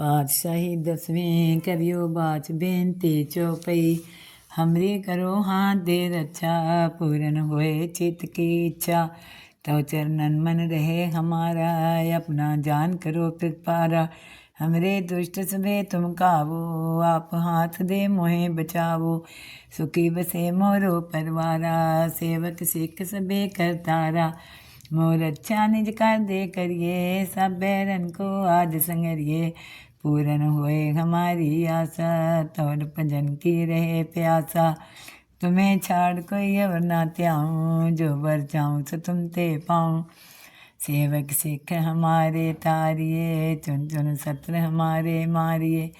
पातशाही दसवें करियो बाच बेनती चौपई। हमरी करो हाथ दे रक्षा अच्छा, पूर्ण होए चित की इच्छा। तो चरणन मन रहे हमारा, अपना जान करो कृपारा हमरे दुष्ट सबे तुम काबो आप हाथ दे मोहे बचावो। सुखी बसे मोरो परवारा, सेवक सिख सबे करतारा मोर अच्छा निज कर दे करिए, सब बैरन को आज संगरिए। पूर्ण होए हमारी आशा, तोड़ भजन की रहे प्यासा। तुम्हें छाड़ कोई और ना त्याऊं, जो वर जाऊँ सो तुम ते पाऊँ। सेवक सिख हमारे तारिए, चुन चुन सत्र हमारे मारिए।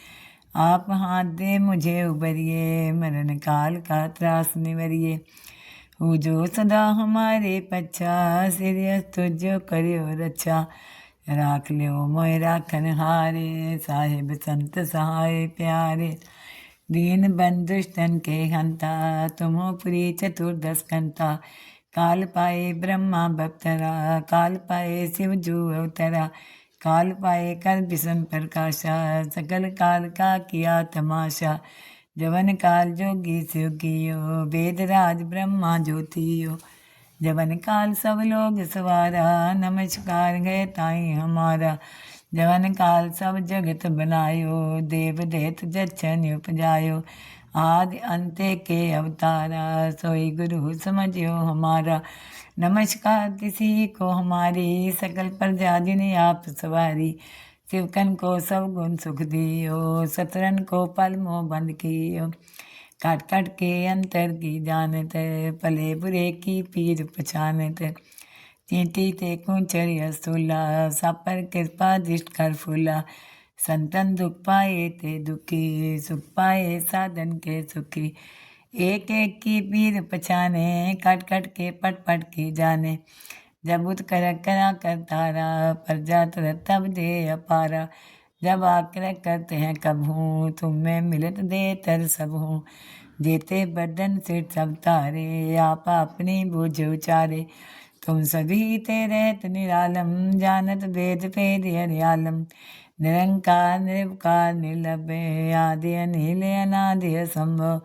आप हाथ दे मुझे उबरिए, मरण काल का त्रास निवरिए। हूँ जो सदा हमारे पच्छा सिरियस तुझो करियो रक्षा राख लियो मोय राखन हारे साहिब संत सहाय प्यारे। दीन बंधुष्टन के हंता, तुमो पुरी चतुर्दश कंता काल पाए ब्रह्मा बप्तरा, काल पाए शिव जू अवतरा। काल पाए कर विषम प्रकाशा, सकल काल का किया तमाशा। जवन काल जोगी सुगियो वेद राज ब्रह्मा ज्योतियो। जवन काल सब लोग सवारा, नमस्कार गए ताई हमारा। जवन काल सब जगत बनायो, देव देत जच्छन उपजायो। आदि अंत्य के अवतारा, सोई गुरु समझियो हमारा। नमस्कार किसी को हमारी, सकल प्रजा जिन्हें आप सवारी। शिवकन को सब गुण सुख दियो, सतरन को पल मोह बंद कियो। काट काट के अंतर की जानत, पले बुरे की पीर पछानत। चींटी ते कुंचरी असूला सापर कृपा दिष्ट कर फूला। संतन दुख पाए ते दुखी, सुख पाए साधन के सुखी। एक एक की पीर पछाने, काट काट के पट पट की जाने। जब उत कर करा कर तारा प्रजा तरत तब दे अपारा। जब आग्रह करते हैं, कब हूँ? तुम मिलत दे तर सब हूँ। जेते बदन से सब तारे, आप अपनी बुझ उचारे। तुम सभी ते रहत निरालम जानत वेद भेद हरियालम निरंकार, निर्विकार, निर्लभ, आदि, अनिल, अनादि, असंभव।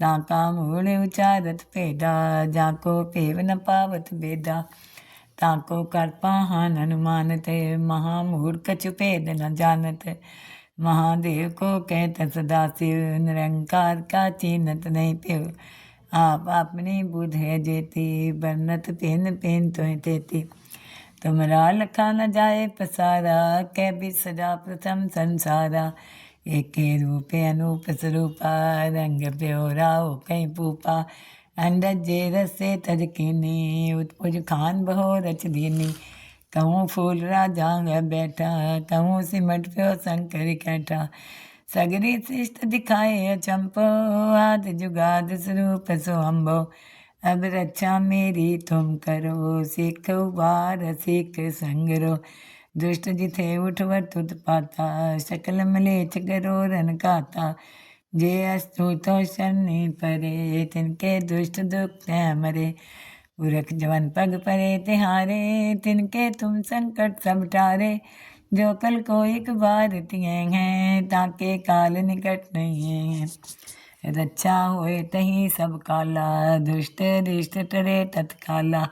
ताका मूल उचारत पेदा जाको, पेव न पावत, बेदा। ताको कर पाहन अनुमानत महामूढ़ कछु भेद न जानत। महादेव को कहत सदा शिव निरंकार का चिन्हत नहीं पिव आप अपनी बुध है जेती, बरनत पेन पेन तो तेती। तुमरा लखा न जाए पसारा कै भी सदा प्रथम संसारा। एक रूपे अनूप स्वरूपा, रंग प्योरा हो कहीं पूपा। अंडज जे रसे तजकिनी उत्पुज खान बहो रच दीनी कहूँ फूल राजा बैठा कहूँ सिमट प्यो शंकर कैठा सगरी शिष्ट दिखाए चंपो आद जुगाद स्वरूप सो अम्बो अब रक्षा मेरी तुम करो सिख उबार सिख संगरो दुष्ट जिथे उठवर तुत पाता सकल मलेच करो रन गाता जे अस्तु तो शनि परे, तिनके दुष्ट दुख मरे। उरख जवन पग परे, तिहारे, तिनके तुम संकट सब टारे। जो कल को एक बार तिए हैं, ताके काल निकट नहीं है। रक्षा होए तही सब काला, दुष्ट रिष्ट टरे तत्काला।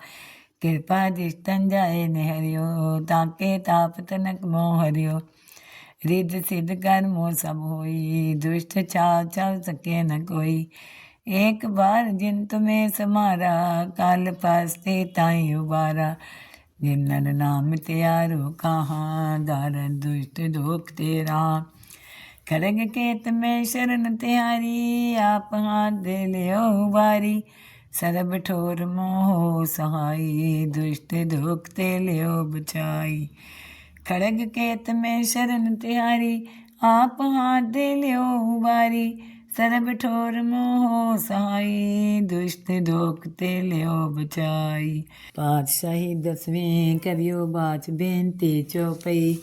कृपा दिष्टन जाए निहरियो, ताके ताप तनक मोह हरियो रिद सिद्ध कर मोह सब होई दुष्ट छाव छाव सके न कोई एक बार जिन तुम्हें समारा काल पास्ते ताई उबारा जिनन नाम त्यारो कहाँ दारन दुष्ट दोख तेरा खड़ग केत में शरण त्यारी आप हाथ दे लियो बारी सरब ठोर मोह सहाई दुष्ट दुख ते लियो बचाई खड़ग केत में शरण तिहारी आप हाथ दे लियो बारी सरब ठोर मोह सहाई दुष्ट दोख ते लियो बचाई पातशाही दसवें करियो बाच बेनती चौपई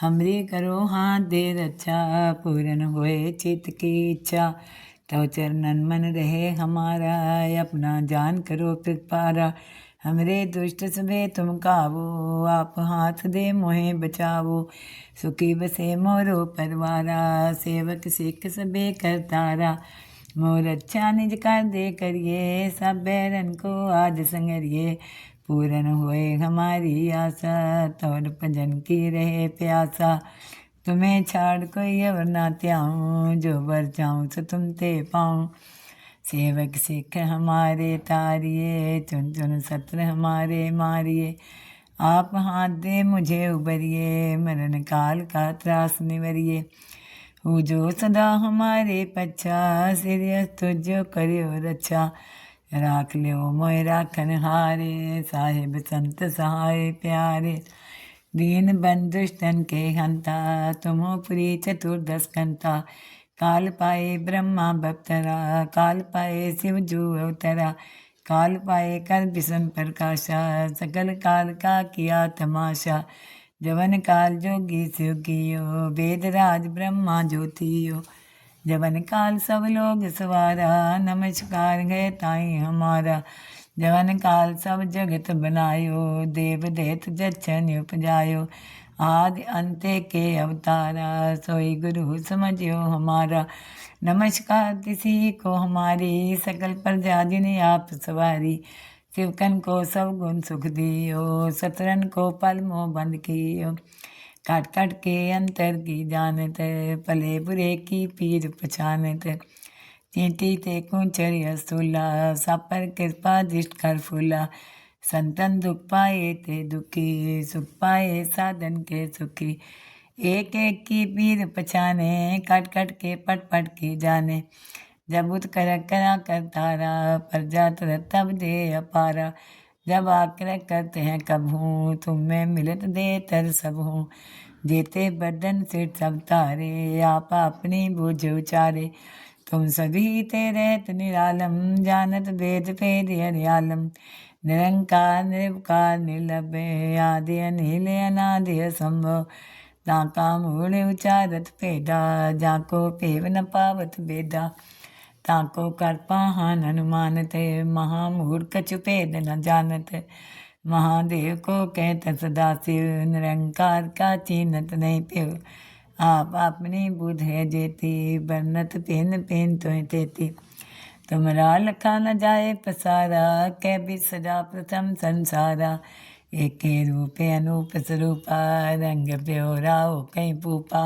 हमरी करो हाथ दे रक्षा पूर्ण होए चित्त की इच्छा तो चरणन मन रहे हमारा अपना जान करो प्रपारा हमरे दुष्ट सबे तुम कावो आप हाथ दे मोहे बचावो। सुखी बसे मोरो परवारा, सेवक सिख सबे करतारा। मोर अच्छा निज कर दे करिए, सब बैरन को आज संगरिए। पूरन होए हमारी आशा, तोर भजन की रहे प्यासा। तुम्हें छाड़ कोई अवर ना त्याऊँ, जो बर जाऊँ सो तुम ते पाऊँ। सेवक सिख हमारे तारिए, चुन चुन सत्र हमारे मारिए। आप हाथ दे, मुझे उबरिए, मरण काल का त्रास निवरिए। हु जो सदा हमारे पच्छा, सिर तुझो करियो रक्षा। राख लियो मोय राखन हारे साहिब संत सहाय प्यारे। दीन बंधुष्टन के हंता, तुमो पुरी चतुर्दश कंता काल पाए ब्रह्मा भक्तरा, काल पाए शिव जू अवतरा, काल पाए कर विषम प्रकाशा सकल काल का किया तमाशा। जवन काल जोगी शिव कियो वेद राज ब्रह्मा ज्योतियो। जवन काल सब लोग सवारा, नमस्कार गए ताई हमारा। जवन काल सब जगत बनायो देव देत जच्छन उपजायो। आदि अंत्य के अवतारा, सोई गुरु समझियो हमारा। नमस्कार, किसी को हमारी सकल प्रजा जिन्हें आप सवारी। शिवकन को सब गुण सुख दियो, सतरन को पल मोह बंद कियो। काट काट के अंतर की जानत, पले बुरे की पीर पछानत। चींटी ते कुंचर असूला सापर कृपा दृष्ट कर फूला। संतन दुख पाए ते दुखी सुख पाए साधन के सुखी। एक एक की पीर पछाने कट कट के पट पट की जाने। जब उत कर करा तारा पर जात तब दे अपारा। जब आकर करते हैं कब हूँ तुम में मिलत दे तर सब हूँ। जेते बदन से सब तारे, आप अपनी बूझ उचारे। तुम सभी ते रहत निरालम, जानत वेद भेद हरियालम। निरंकार निर्विकार निर्लभ आदि अनिल अनादि संभव ताका मूल उचारत पेदा जाको पेव न पावत बेदा। ताको कर पाहन अनुमान ते महामूढ़ कछु भेद न जानत। महादेव को कहत सदा शिव निरंकार का चीनत नहीं पिव। आप अपनी बुध है जेती, बरनत पेन पेन तो तेती। तुमरा लखा न जाए पसारा कै भी सजा प्रथम संसारा। एक रूपे अनूप स्वरूपा रंग प्योरा हो कहीं पूपा।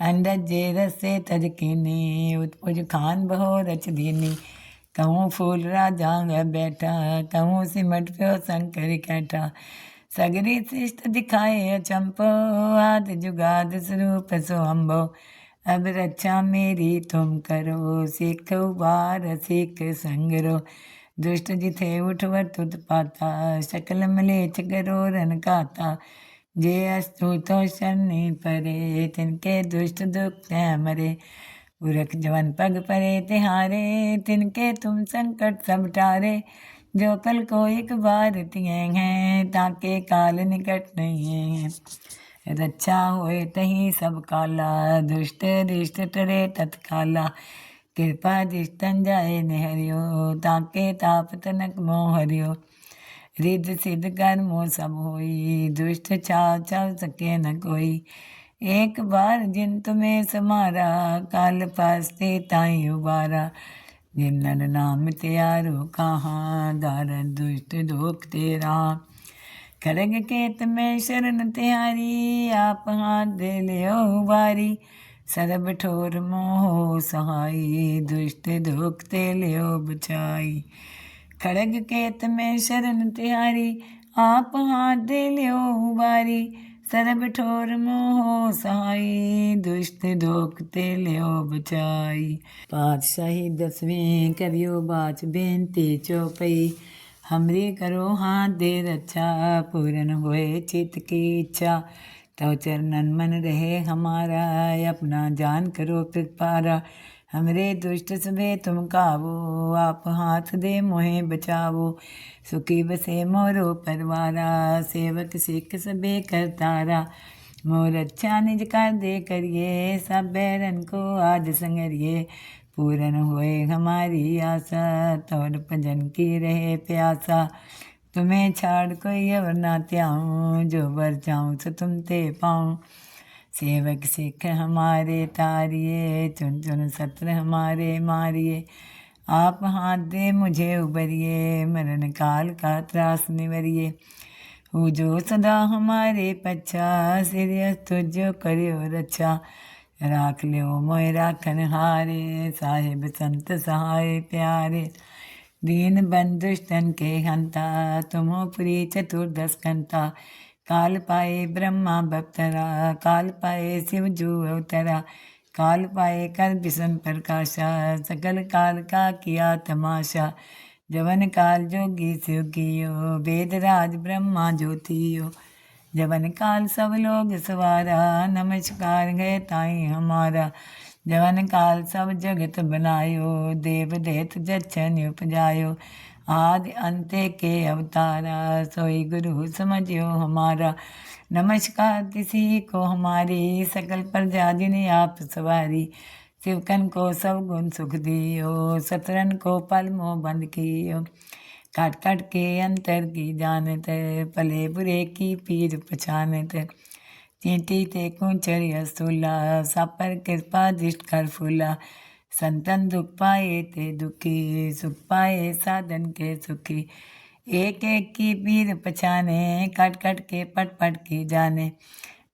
अंडज जे रसे तजकीनी, उत्पुज खान बहो रच दीनी कहूँ फूल राजा बैठा, कहूँ सिमट प्यो शंकर कैठा। सगरी शिष्ट दिखाए चंपो आद जुगाद स्वरूप सो अम्बो अब रक्षा मेरी तुम करो, सिख उबार सिख संगरो। दुष्ट जिथे उठवर तुत पाता सकल मलेच करो, रन काता। जे अस्तु तो शनि परे, तिनके दुष्ट दुख मरे। उरख जवन पग परे, तिहारे, तिनके तुम संकट सब टारे। जो कल को एक बार तिए हैं, ताके काल निकट नहीं है। रक्षा होए तही सब काला। दुष्ट रिष्ट टरे तत्काला। कृपा दिष्टन जाए निहरियो, ताके ताप तनक मोह हरियो। रिद सिद्ध कर्मो सब होई, दुष्ट छाव छाव सके न कोई। एक बार जिन तुम्हें समारा, काल पास्ते ताई उबारा। जिनन नाम त्यारो कहाँ दारन दुष्ट दोख तेरा। खड़ग केत में शरण त्यारी आप हाथ दे लियो बारी सरब ठोर मोह सहाई दुष्ट दुख ते लियो बचाई खड़ग केत में शरण तिहारी आप हाथ दे लियो बारी सरब ठोर मोह सहाई दुष्ट दोख ते लियो बचाई पातशाही दसवीं कवियो बाच बेनती चौपई हमरी करो हाथ दे रक्षा पूरन होए चित की इच्छा। तो चरणन मन रहे हमारा, अपना जान करो पारा हमरे दुष्ट सबे तुम कावो, आप हाथ दे मोहे बचावो। सुखी बसे मोरो परवारा, सेवक सिख सबे करतारा। मोर अच्छा निज कर दे करिए, सब बैरन को आज संगरिए। पूरन होए हमारी आशा तोर भजन की रहे प्यासा। तुम्हें छाड़ कोई और ना त्याऊँ, जो बर जाऊँ तो तुम ते पाऊँ। सेवक सिख हमारे तारिए, चुन चुन सत्र हमारे मारिए। आप हाथ दे मुझे उबरिए, मरण काल का त्रास निवरिए। हो जो सदा हमारे पच्छा, सिर तुझो करियो रक्षा। राख लियो मोय राखन हारे, साहिब संत सहाय प्यारे। दीन बंधुष्टन के हंता, तुमो पुरी चतुर्दश कंता काल पाए ब्रह्मा भक्तरा काल पाए शिव जू अवतरा। काल पाए कर विषम प्रकाशा, सकल काल का किया तमाशा। जवन काल जोगी शिवगियो वेद राज ब्रह्मा ज्योतियो। जवन काल सब लोग सवारा, नमस्कार गए ताई हमारा। जवन काल सब जगत बनायो, देव देत जच्छन उपजायो। आदि अंत्य के अवतारा, सोई गुरु समझियो हमारा। नमस्कार किसी को हमारी, सकल प्रजा जिन्हें आप सवारी। शिवकन को सब गुण सुख दियो, सतरन को पल मोह बंद कियो। काट काट के अंतर की जानत, पले बुरे की पीर पछानत। चींटी ते कुंचर असूला सापर कृपा दृष्ट कर फूला। संतन दुख पाए ते दुखी, सुख पाए साधन के सुखी। एक एक की पीर पछाने, कट कट के पट पट की जाने।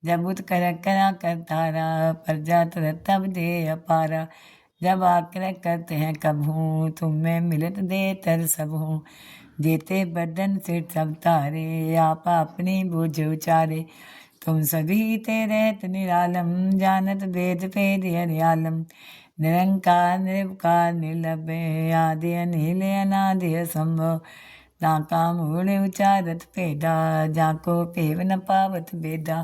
जब उत कर करा कर तारा, पर जात तब दे अपारा। जब आकर करते हैं, कब हूँ? तुम में मिलत दे तर सब हूँ। जेते बदन से सब तारे, आप अपनी बुझ उचारे। तुम सभी ते रहत निरालम जानत वेद पेद हरियालम निरंकार, निर्विकार, निर्लभ, आदि अनिल, अनादि संभव ताका मूल उचारत, पेदा। जाको पेव न पावत बेदा।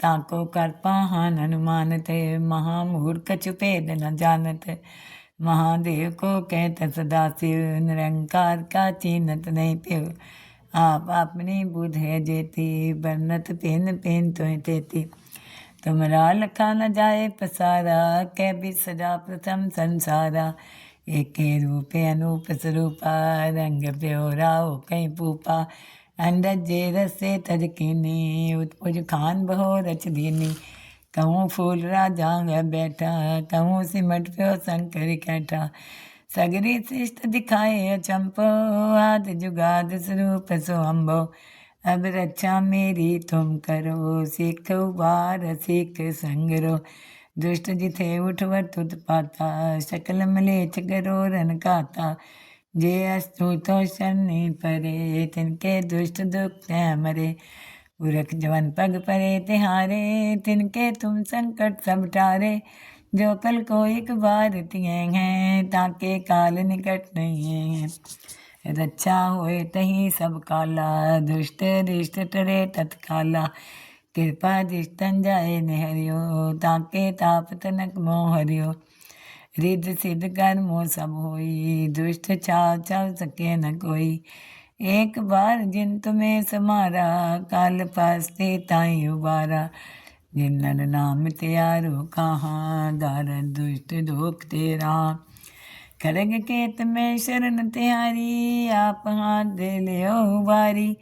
ताको कर पाहन अनुमानत महामूढ़ कछु भेद न जानत महादेव को कहत सदा शिव निरंकार का चीनत नहीं पिव आप अपनी बुध है जेती बरनत पेन पेन तो तेती तुमरा लखा न जाए पसारा कै भी सजा प्रथम संसारा एक रूपे अनूप स्वरूपा रंग प्योराओ कहीं पूपा अंडज जे रसे तज कीनी उत्पुज खान बहो रच दीनी कहूँ फूल राजा बैठा कहूँ सिमट प्यो शंकर कैठा सगरी शिष्ट दिखाए अचंपो आद जुगाद स्वरूप सो अम्बो अब रक्षा मेरी तुम करो सिख उबार सिख संगरो दुष्ट जिथे उठवर तुत पाता शकल मलेच गरो रन काता जे अस्तु तो शनि परे तिनके दुष्ट दुख मरे उरख जवन पग परे तिहारे तिनके तुम संकट सब टारे जो कल को एक बार तिए हैं ताके काल निकट नहीं है रक्षा होए तही सब काला दुष्ट रिष्ट टरे तत्काला कृपा दिष्टन जाए निहरियो ताके ताप तनक मोह हरियो रिद सिद्ध कर्मो सब होई दुष्ट छाव छाव सके न कोई एक बार जिन तुम्हें समारा काल पास्ते ताई उबारा जिनन नाम त्यारो कहाँ दार दुष्ट दोख तेरा खरग केत में शरण त्यारी आप हाथ दे लियो बारी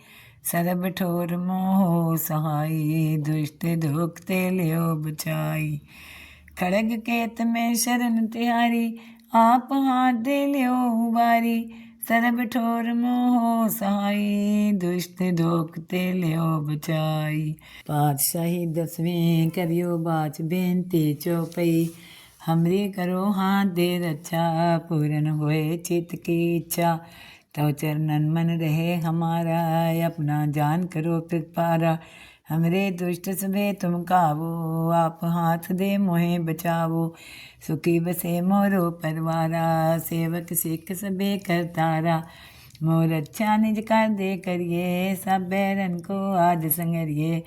सरब ठोर मोह सहाई दुष्ट दोख ते लियो बचाई खड़ग केत में शरण तिहारी आप हाथ दे लियो बारी सरब ठोर मोह सहाई दुष्ट दोख ते लियो बचाई पातशाही दसवें करियो बाच बेनती चौपई हमरी करो हाथ दे रक्षा पूरन होए चित की इच्छा तो चरणन मन रहे हमारा अपना जान करो पिपारा हमरे दुष्ट सुबे तुम कावो, आप हाथ दे मोहे बचावो। सुखी बसे मोरो परवारा, सेवक सिख सबे करतारा। मोर अच्छा निज कर दे करिए, सब बैरन को आज संगरिए।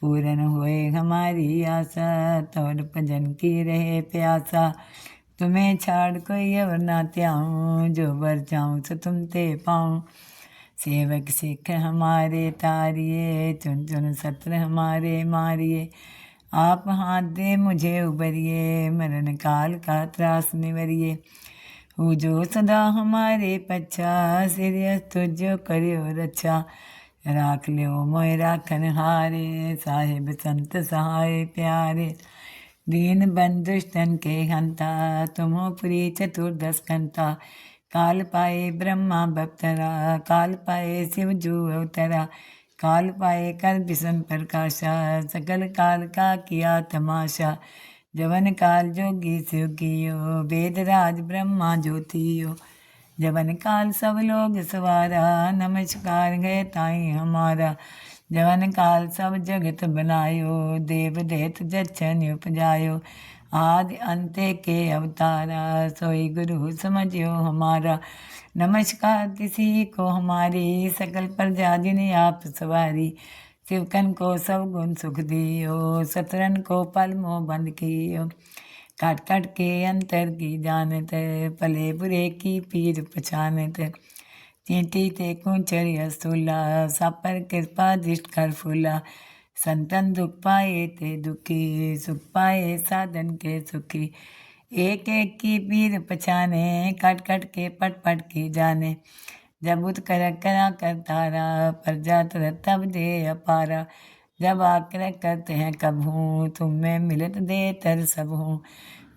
पूरन होए हमारी आशा तोड़ भजन की रहे प्यासा। तुम्हें छाड़ कोई और ना त्याऊँ, जो बर जाऊँ तो तुम ते पाऊँ। सेवक सिख हमारे तारिए, चुन चुन सत्र हमारे मारिए। आप हाथ दे, मुझे उबरिए, मरण काल का त्रास निवरिए। हो जो सदा हमारे पच्छा सिरियस तुझो करियो रक्षा। राख लियो मोय राखन हारे, साहिब संत सहाय प्यारे। दीन बंधुष्टन के हंता, तुमो पुरी चतुर्दश कंता काल पाए ब्रह्मा भक्तरा काल पाए शिव जू अवतरा काल पाए कर विषम प्रकाशा सकल काल का किया तमाशा, जवन काल जोगी सुगियो वेद राज ब्रह्मा ज्योतियो। जवन काल सब लोग सवारा, नमस्कार गए ताई हमारा। जवन काल सब जगत बनायो, देव देत जच्छन उपजायो आदि अंते के अवतारा, सोई गुरु समझियो हमारा। नमस्कार, किसी को हमारी सकल प्रजा जिन्हें आप सवारी। शिवकन को सब गुण सुख दियो सतरन को पल मोह बंद कियो। काट काट के अंतर की जानत, पले बुरे की पीर पछानत। चींटी ते कुंचरी अस्तुला सापर कृपा दृष्ट कर फूला। संतन दुख पाए ते दुखी सुख पाए साधन के सुखी। एक एक की पीर पछाने, कट कट के पट पट की जाने। जब उत कर करा कर तारा, पर जात तब दे अपारा। जब आकर करते हैं तुम में मिलत दे तर सब। हूँ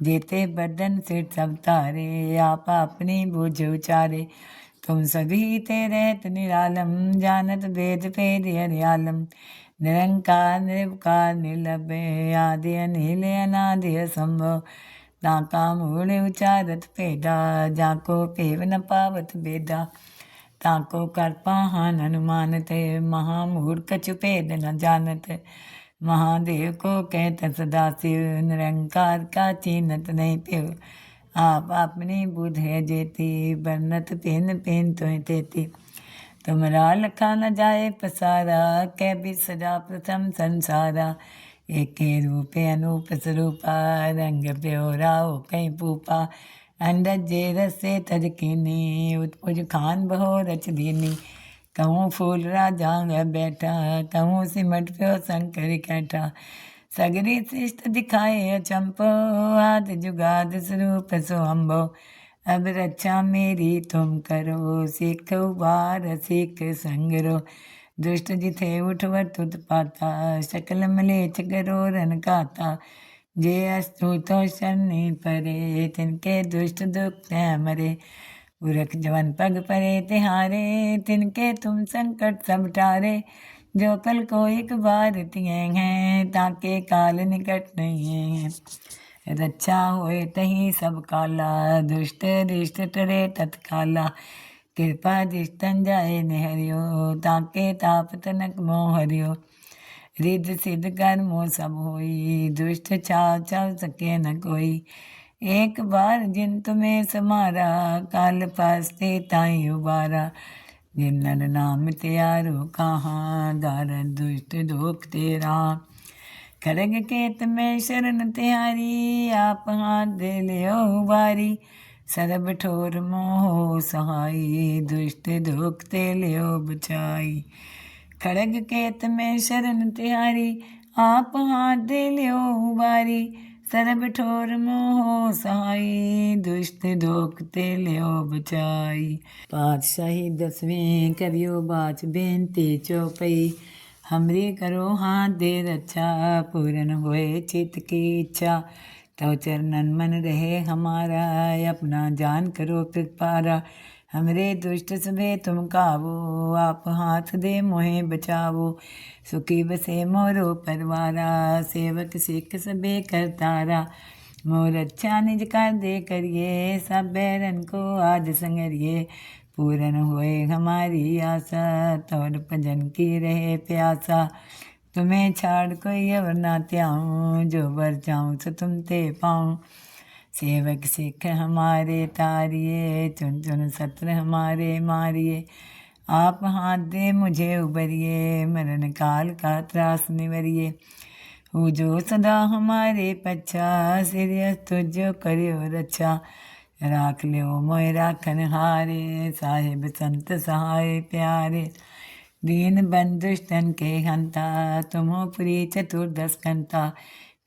जेते बदन से सब तारे, आप अपनी बुझ उचारे। तुम सभी ते रहत निरालम, जानत वेद वेद हरियालम। निरंकार निर्विकार निर्लभ आदि अनिल अनादि असंभव। ताका मूल उचारत पेदा जाको पेव न पावत बेदा ताको कर पाहन अनुमानत महामूढ़ कछु भेद न जानत। महादेव को कहत सदा शिव निरंकार का चीनत नहीं पिव आप अपनी बुध है जेती, बरनत पेन पेन तो तेती। तुमरा लखा न जाए पसारा कै सजा प्रथम संसारा। एक रूपे अनूप स्वरूपा रंग प्योरा हो कहीं पूपा। अंडज जे रसे तजकिनी उत्पुज खान बहो रच दीनी। कहूँ फूल राजा बैठा, कहूँ सिमट प्यो शंकर कैठा। सगरी शिष्ट दिखाए अचंपो आद जुगाद स्वरूप सो अम्बो अब रक्षा मेरी तुम करो, सिख उबार सिख संगरो। दुष्ट जिथे उठ तुत पाता, सकल मलेच करो रन काता जे अस्तु तो शनि परे, तिनके दुष्ट दुख मरे। उरख जवन पग परे, तिहारे, तिनके तुम संकट सब टारे। जो कल को एक बार तिये हैं, ताके काल निकट नहीं है। रक्षा होए तही सब काला। दुष्ट रिष्ट टरे तत्काला। कृपा दिष्टन जाए निहरियो, ताके ताप तनक मोह हरियो। रिद सिद्ध कर्मो सब होई, दुष्ट छाव छाव सके न कोई। एक बार जिन तुम्हें समारा, काल पास्ते ताई उबारा। जिनन नाम त्यारो कहाँ दारन दुष्ट दोख तेरा। खड़ग केत में शरण त्यारी आप हाथ दे लियो बारी सरब ठोर मोह सहाई दुष्ट दुख ते लियो बचाई खड़ग केत में शरण तिहारी आप हाथ दे लियो बारी सरब ठोर मोह सहाई दुष्ट दोख ते लियो बचाई पातशाही दसवें करियो बाच बेनती चौपई हमरी करो हाथ दे रक्षा पूरन होए चित की इच्छा। तो चरणन मन रहे हमारा, अपना जान करो कृपारा हमरे दुष्ट सभे तुम कावो, आप हाथ दे मोहे बचावो। सुखी बसे मोरो परवारा, सेवक सिख सबे करतारा। मोर अच्छा निज कर दे करिए, सब बैरन को आज संगरिए। पूरन होए हमारी आशा तोर भजन की रहे प्यासा। तुम्हें छाड़ कोई अवर ना त्याऊँ, जो बर जाऊँ तो तुम ते पाऊँ। सेवक सिख हमारे तारिए, चुन चुन सत्र हमारे मारिए। आप हाथ दे मुझे उबरिए, मरण काल का त्रास निवरिए। हो जो सदा हमारे पच्छा सिरियस तुझो करियो रक्षा राख लियो मोय राखन हारे, साहिब संत सहाय प्यारे। दीन बंधुष्टन के हंता, तुमो पुरी चतुर्दश कंता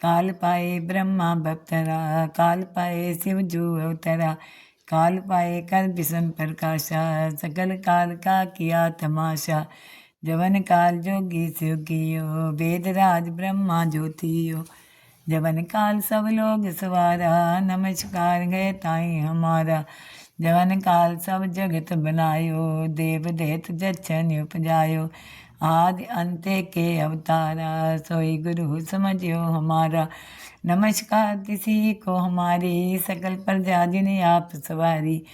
काल पाए ब्रह्मा बप्तरा, काल पाए शिव जू अवतरा। काल पाए कर विषम प्रकाशा, सकल काल का किया तमाशा। जवन काल जोगी सुखियो वेद राज ब्रह्मा ज्योतियो। जवन काल सब लोग सवारा, नमस्कार गए ताई हमारा। जवन काल सब जगत बनायो, देव देत जच्छन उपजायो। आदि अंत्य के अवतारा, सोई गुरु समझियो हमारा। नमस्कार किसी को हमारी, सकल प्रजा जिन्हें आप सवारी।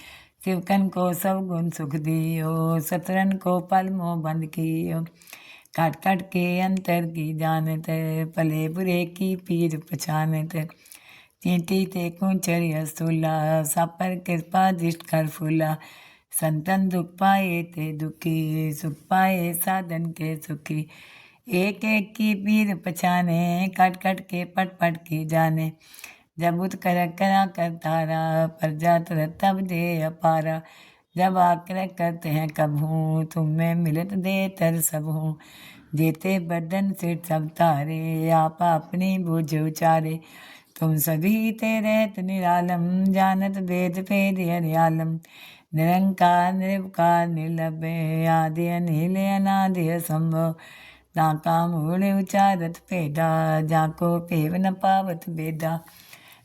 शिवकन को सब गुण सुख दियो, सतरन को पल मोह बंद कियो। काट काट के अंतर की जानत, पले बुरे की पीर पछानत। चींटी ते कुंचर स्थूला सापर कृपा दृष्ट कर फूला। संतन दुख पाए ते दुखी, सुख पाए साधन के सुखी। एक एक की पीर पछाने, कट कट के पट पट की जाने। जब उत कर करा कर तारा, पर जात तब दे अपारा। जब आकर करते हैं, कब हूँ? तुम में मिलत दे तर सब हूँ। जेते बदन से सब तारे, आप अपनी बुझ उचारे। तुम सभी ते रहत निरालम जानत वेद भेद हरियालम निरंकार निर्विकार निर्लभ्य आदि अनिल अनादि संभव ताका मूल उचारत पेदा, जाको पेव न पावत बेदा।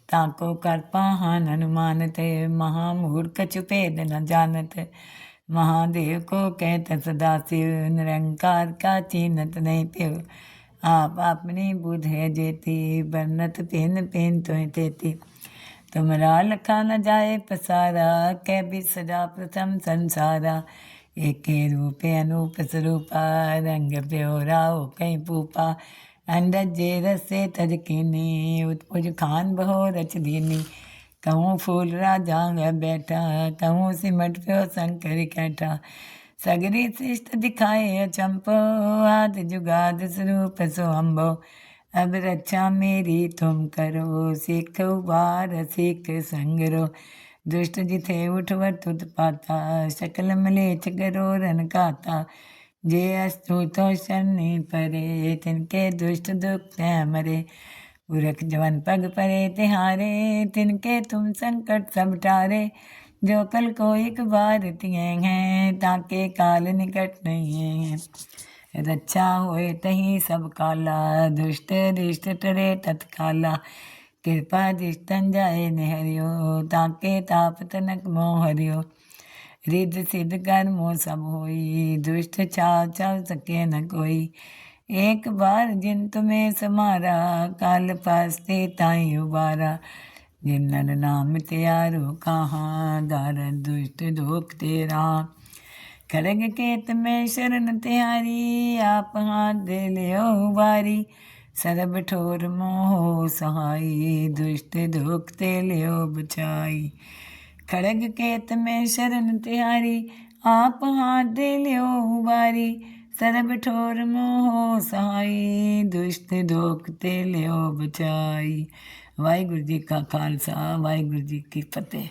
ताको कर पाहन अनुमानत महामूढ़ कछु भेद न जानत। महादेव को कहत सदा शिव निरंकार का चीनत नहीं पिव आप अपनी बुध है जेती, बरनत पेन पेन तो तेती। तुमरा लखा न जाए पसारा, कह भी सदा प्रथम संसारा। एक रूपे अनूप स्वरूपा रंग प्योरा हो कहीं पूपा। अंडज जे रसे तजकिनी उत्पुज खान बहो रच दीनी कहूँ फूल राजा बैठा कहूँ सिमट प्यो शंकर कैठा सगरी शिष्ट दिखाए चंपो आद जुगाद स्वरूप सो अम्बो अब रक्षा मेरी तुम करो सिख उबार सिख संगरो दुष्ट जिथे उठवर तुत पाता शकल मलेच गरो रन काता जे अस्तु तो शनि परे, तिनके दुष्ट दुख से मरे। उरख जवन पग परे, तिहारे, तिनके तुम संकट सब टारे। जो कल को एक बार तिए हैं, ताके काल निकट नहीं है। रक्षा होए तही सब काला, दुष्ट रिष्ट टरे तत्काला। कृपा दिष्टन जाए निहरियो, ताके ताप तनक मोह हरियो रिद सिद्ध कर मोह सब होई दुष्ट छा चल सके न कोई एक बार जिन तुम्हें समारा काल पास्ते ताई उबारा जिन नाम त्यारो कहाँ दार दुष्ट धोख तेरा खड़ग केत में शरण तिहारी आप हाथ दे लियो बारी सरब ठोर मोह सहाई दुष्ट धोखते लियो ਖੜਗ ਕੇਤ ਮੈਂ ਸ਼ਰਨ ਤਿਹਾਰੀ ਆਪ ਹਾਥ ਦੇ ਲਿਓ ਉਬਾਰੀ ਸਰਬ ਠੋਰ ਮੋਹ ਸਾਈ ਦੁਸ਼ਤ ਦੋਖ ਤੇ ਲਿਓ ਬਚਾਈ। ਵਾਹਿਗੁਰੂ ਜੀ ਕਾ ਖਾਲਸਾ, ਵਾਹਿਗੁਰੂ ਜੀ ਕੀ ਫਤਿਹ।